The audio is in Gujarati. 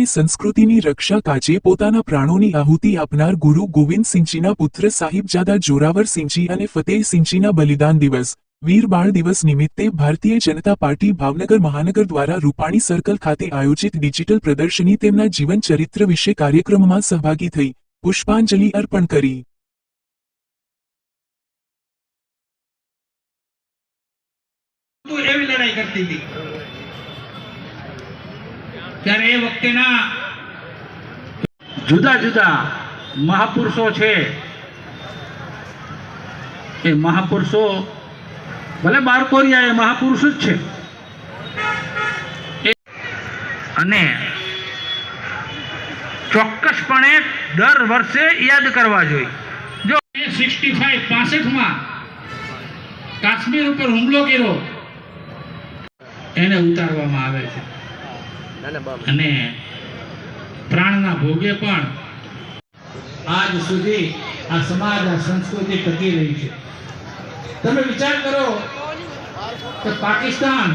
અને સંસ્કૃતિની રક્ષા કાજે પોતાના પ્રાણોની આહુતિ આપનાર ગુરુ ગોવિંદસિંહજીના પુત્ર સાહિબજાદા જોરાવર સિંહજી અને ફતેહસિંહજીના બલિદાન દિવસ, વીર બાળ દિવસ નિમિત્તે ભારતીય જનતા પાર્ટી ભાવનગર મહાનગર દ્વારા રૂપાણી સર્કલ ખાતે આયોજિત ડિજિટલ પ્રદર્શની તેમના જીવન ચરિત્ર વિશે કાર્યક્રમમાં સહભાગી થઈ, પુષ્પાંજલિ અર્પણ કરી. એવી લડાઈ કરતી હતી. ત્યારે એ વખતેના જુદા જુદા મહાપુરુષો છે. એ મહાપુરુષો ભલે બારકોરિયા એ મહાપુરુષ જ છે. અને ચોક્કસપણે દર વર્ષે યાદ કરવા જોઈએ. જો સિક્સટી ફાઈવ પાસઠમાં કાશ્મીર ઉપર હુમલો કર્યો, એને ઉતારવામાં આવે છે. અને પ્રાણના ભોગે પણ આજ સુધી આ સમાજ, આ સંસ્કૃતિ ટકી રહી છે. તમે વિચાર કરો કે પાકિસ્તાન